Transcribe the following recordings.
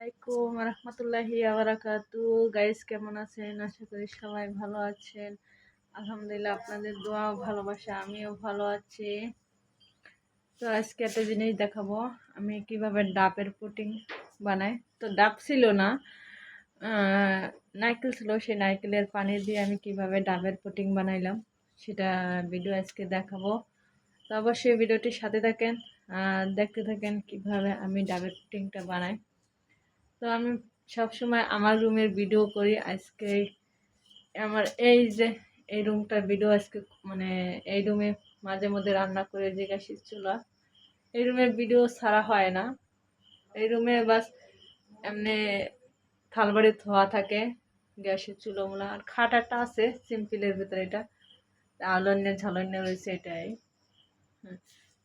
আলাইকুম রহমতুল্লাহি আবরাকাতু গাইস কেমন আছেন? আশা করি সবাই ভালো আছেন। আলহামদুলিল্লাহ আপনাদের দোয়া ভালোবাসা আমিও ভালো আছি। তো আজকে একটা জিনিস দেখাবো। আমি কীভাবে ডাবের পুটিং বানাই। তো ডাব ছিল না। আহ, নারকেল ছিল সেই নারকেলের পানি দিয়ে আমি কীভাবে ডাবের পুটিং বানাইলাম সেটা ভিডিও আজকে দেখাবো। তো অবশ্যই ভিডিওটির সাথে থাকেন দেখতে থাকেন কীভাবে আমি ডাবের পুটিংটা বানাই। তো আমি সবসময় আমার রুমের ভিডিও করি। আজকে আমার এই যে, এই রুমটার ভিডিও আজকে মানে এই রুমে মাঝে মধ্যে রান্না করে যে গ্যাসের চুলা, এই রুমের ভিডিও ছাড়া হয় না। এই রুমে বাস এমনি থালবাড়ি ধোয়া থাকে, গ্যাসের চুলো চুলোগুলো আর খাটাটা আছে, সিম্পলের ভিতরে এটা। আলন্য ঝালন্য রয়েছে এটাই।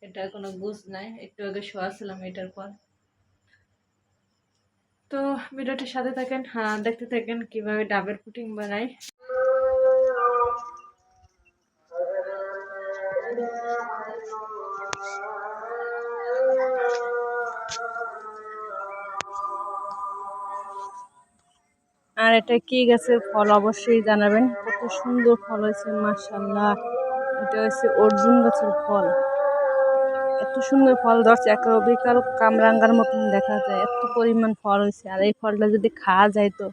এটা কোনো বুঝ নাই। একটু আগে শোয়া ছিলাম এটার পর। তো ভিডিওটির সাথে থাকেন হ্যাঁ দেখতে থাকেন কীভাবে ডাবের পুটিং বানাই। আর এটা কি গাছের ফল অবশ্যই জানাবেন, কত সুন্দর ফল হয়েছে মাশাল্লাহ এটা হচ্ছে অর্জুন গাছের ফল। এত সুন্দর ফল ধরছে, একে বিকাল কামরাঙ্গার মতন দেখা যায়, এত পরিমাণ ফল হয়েছে। আর এই ফলটা যদি খাওয়া যাইতো,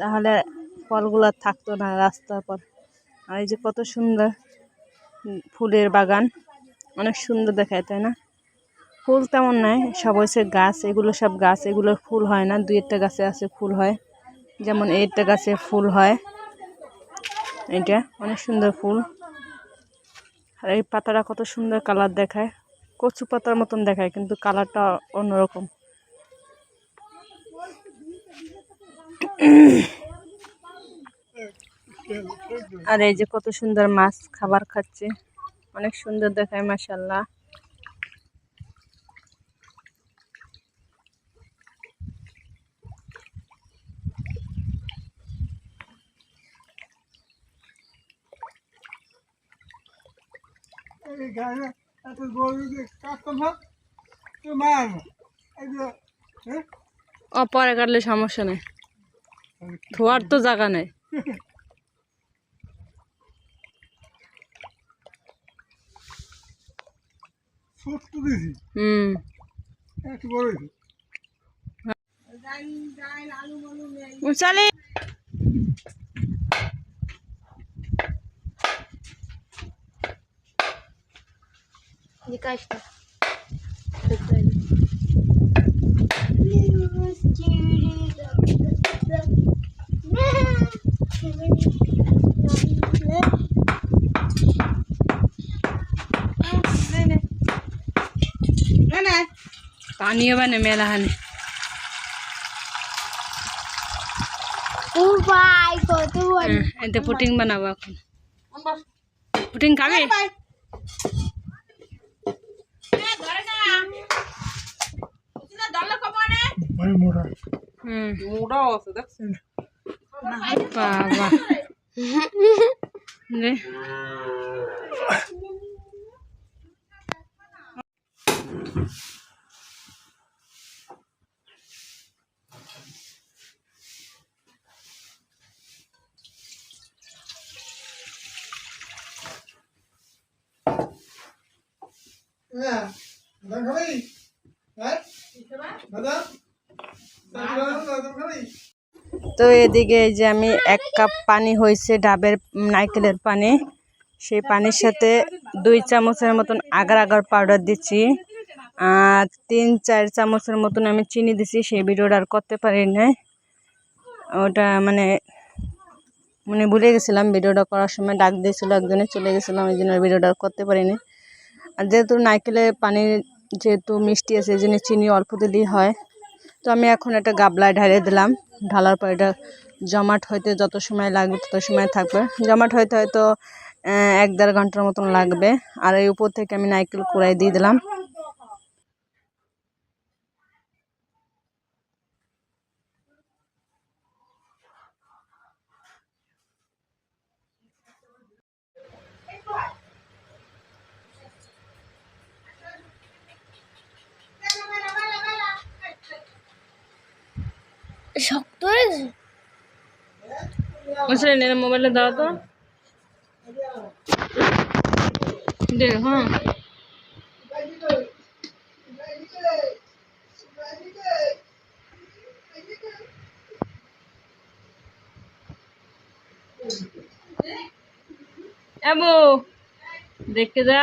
তাহলে ফলগুলো থাকতো না রাস্তার পর। আর এই যে কত সুন্দর ফুলের বাগান, অনেক সুন্দর দেখায়, তাই না? ফুল তেমন নাই, সব হচ্ছে গাছ, এগুলো সব গাছ এগুলোর ফুল হয় না, দুই একটা গাছে আছে ফুল হয়। যেমন এইটা গাছে ফুল হয় এটা অনেক সুন্দর ফুল। আর এই পাতাটা কত সুন্দর কালার দেখায়। কচু পাতার মতন দেখায়, কিন্তু কালারটা অন্যরকম। আর এই যে কত সুন্দর মাছ খাবার খাচ্ছে। অনেক সুন্দর দেখায় মাসাল্লাহ এই গায়ে এত গরু যে কাটতো তো মার। এই যে হ্যাঁ? ও পরে কাটলে সমস্যা নেই। ধোয়ার তো জায়গা নেই। হুম। চলে। পানিও বানে মেলা হানে উপায় কত বড় এতে পুটিং বানাবো এখন পুটিং খাবে ভাই মোটা হুম মোটাও আছে দেখছেন দাদা তো এদিকে এই যে আমি এক কাপ পানি হয়েছে ডাবের নাইকেলের পানি। সেই পানির সাথে দুই চামচের মতন আগার আগার পাউডার দিচ্ছি। আর তিন, চার চামচের মতন আমি চিনি দিছি, সেই ভিডিওটা আর করতে পারি না ওটা মানে মানে ভুলে গেছিলাম, ভিডিওটা করার সময় ডাক দিয়েছিল একজনে, চলে গেছিলাম ওই জন্য ভিডিওটা করতে পারিনি। আর যেহেতু নাইকেলের পানির যেহেতু মিষ্টি আছে, এই জন্য চিনি অল্প দিলেই হয়। তো আমি এখন একটা গাবলায় ঢালিয়ে দিলাম। ঢালার পর এটা জমাট হইতে যত সময় লাগবে তত সময় থাকবে। জমাট হইতে হয়তো এক দেড় ঘণ্টার মতন লাগবে। আর এই উপর থেকে আমি নাইকেল কুড়াই দিয়ে দিলাম। শক্ত হয়েছে আসলে নে মোবাইলে দাও তো। দে হ্যাঁ। এবো দেখে যা।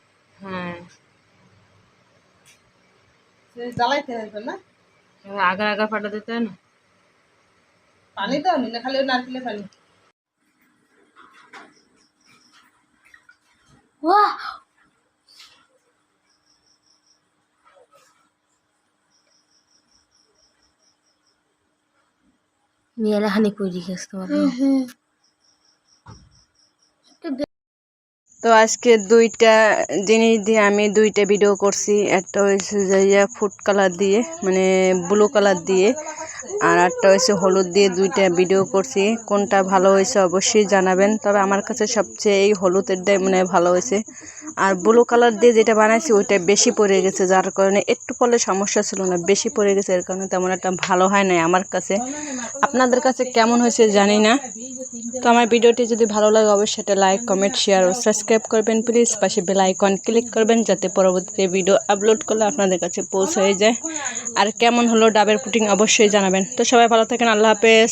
হ্যাঁ। সে জ্বালাইতে হবে না? ফাটা দিতে না। পানি দাও না খালি ওই নারকেলের পানি। বাহ মেয়েরা হানি করে গেছে তোমার তো আজকে দুইটা জিনিস দিয়ে আমি দুইটা ভিডিও করছি। একটা হয়েছে যে ইয়া ফুড কালার দিয়ে মানে ব্লু কালার দিয়ে, আর একটা হয়েছে হলুদ দিয়ে দুইটা ভিডিও করছি। কোনটা ভালো হয়েছে অবশ্যই জানাবেন, তবে আমার কাছে সবচেয়ে এই হলুদেরটাই মানে ভালো হয়েছে আর ব্লু কালার দিয়ে যেটা বানাইছি, ওইটা বেশি পড়ে গেছে, যার কারণে একটু পড়লে সমস্যা ছিল না, বেশি পড়ে গেছে, এর কারণে তেমন একটা ভালো হয় নাই আমার কাছে। আপনাদের কাছে কেমন হয়েছে জানি না। তো আমার ভিডিওটি যদি ভালো লাগে, অবশ্যই একটা লাইক কমেন্ট শেয়ার ও সাবস্ক্রাইব করবেন প্লিজ পাশে বেল আইকন ক্লিক করবেন, যাতে পরবর্তীতে ভিডিও আপলোড করলে আপনাদের কাছে পৌঁছে যায়। আর কেমন হলো ডাবের পুটিং অবশ্যই জানাবেন। তো সবাই ভালো থাকেন, আল্লাহ হাফেজ।